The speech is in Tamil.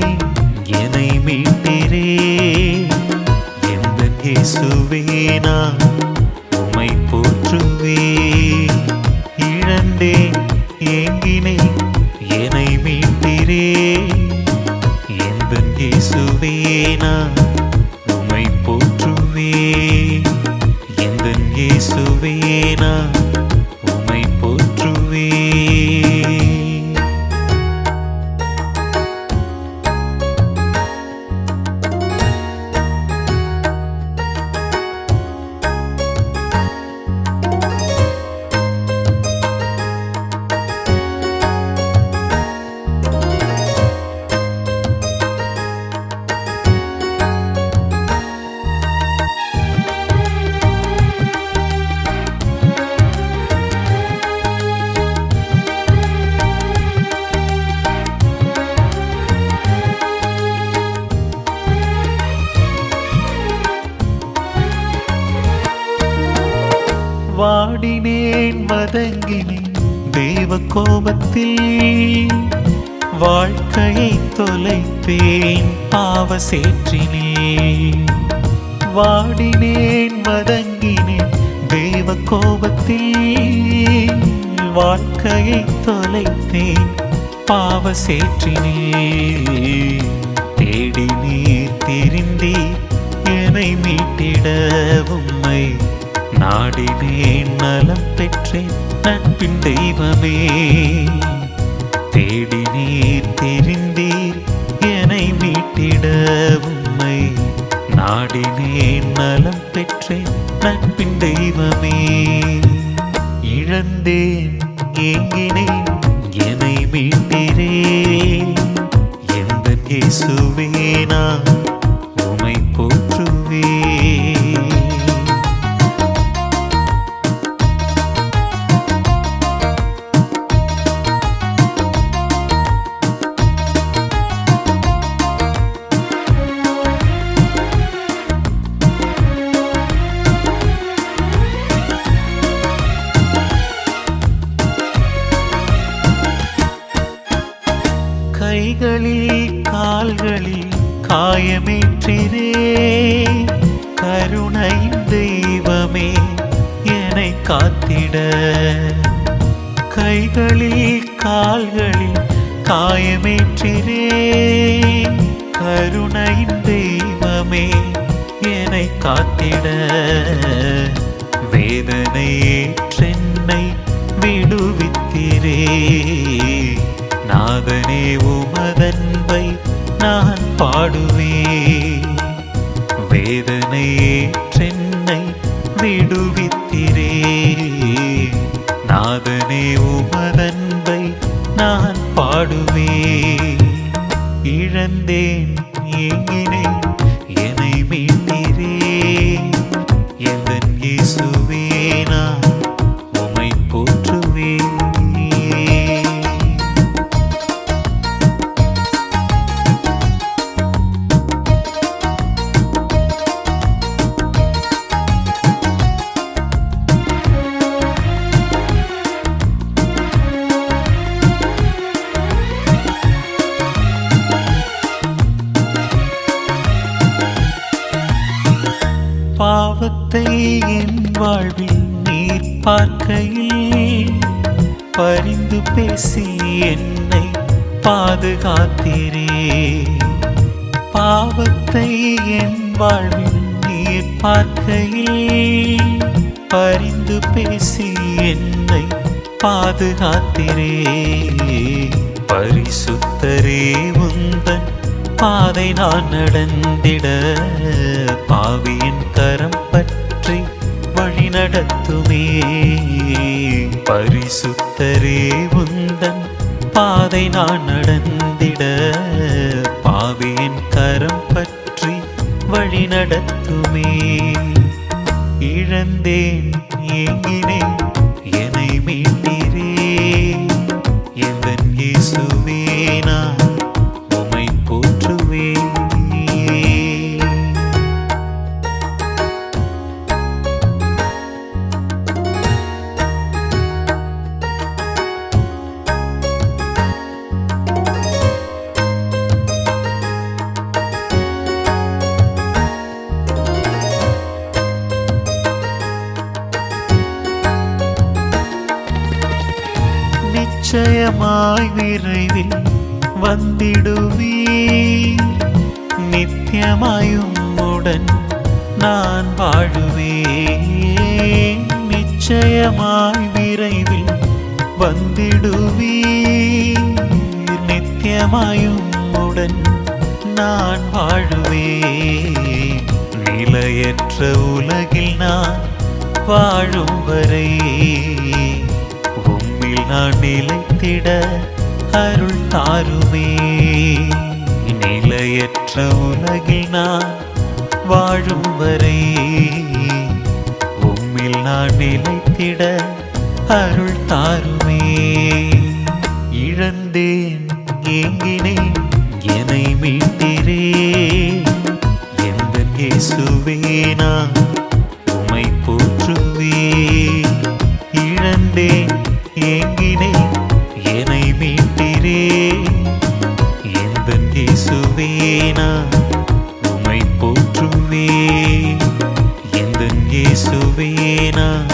என்னை என்னை மீட்டீரே. எந்த இயேசுவே நான் உமை போற்றுவே. இழந்தே ஏங்கினை என்னை மீட்டீரே. எந்த இயேசுவே நான் உமை போற்றுவே. எந்த இயேசுவே வாடினேன் வதங்கினேன் தேவ கோபத்தில் வாழ்க்கையை தொலைத்தேன் பாவ சேற்றினேன் வாடினேன் வதங்கினேன் தேவ கோபத்தில் வாழ்க்கையை தொலைத்தேன் பாவ சேற்றினேன் தேடி நீர் மீட்டிட உம்மை நாடினேன் நலம் பெற்றேன் நட்பின் தெய்வமே. இழந்தேன் ஏங்கினேன் என்னை மீட்டிரே கைகளில் கால்களில் காயமேற்றிரே கருணையின் தெய்வமே என்னை காத்திட. கைகளில் கால்களில் காயமேற்றிரே கருணையின் தெய்வமே என்னை காத்திட. வேதனையேற்றென்னை விடுவித்திரே. நாதனே ஓ அன்பை நான் பாடுவே வேதனையேற்றென்னை விடுவித்திரே. நாதனே உமர் பாவத்தை என் வாழ்வில் நீர் பார்க்கையில் பரிந்து பேசி என்னை பாதுகாத்தீரே. பாவத்தை என் வாழ்வில் நீர் பார்க்கையில் பரிந்து பேசி என்னை பாதுகாத்திரே. பரிசுத்தரே உந்தன் பாதை நான் நடந்திட பாவியின் கரம் பற்றி வழி நடத்துமே. பரிசுத்தரே உந்தன் பாதை நான் நடந்திட பாவியின் கரம் பற்றி வழி நடத்துமே. இழந்தேன் ஏங்கினேன் என்னை மீட்டிரே நிச்சயமாய் விரைவில் வந்திடுவீர் நித்தியமாயும் உடன் நான் வாழுவேன் நிச்சயமாய் விரைவில் வந்திடுவீர் நித்தியமாயும் உடன் நான் வாழுவேன் நிலையற்ற உலகில் நான் வாழும் வரை உம்மில் நான் நிலைத்திட அருள் தாருமே. நிலையற்ற உலகில் நான் வாழும் வரை உம்மில் நான் நிலைத்திட அருள் தாருமே. இழந்தேன் ஏங்கினேன் என்னை மீட்டிரே எந்த இயேசுவே நான் உமை போற்றுவே இழந்தேன் ஏங்கினை என்னை மீட்டிரே. எந்த இயேசுவே நான் உமை போற்றுவே எந்த இயேசுவே நான்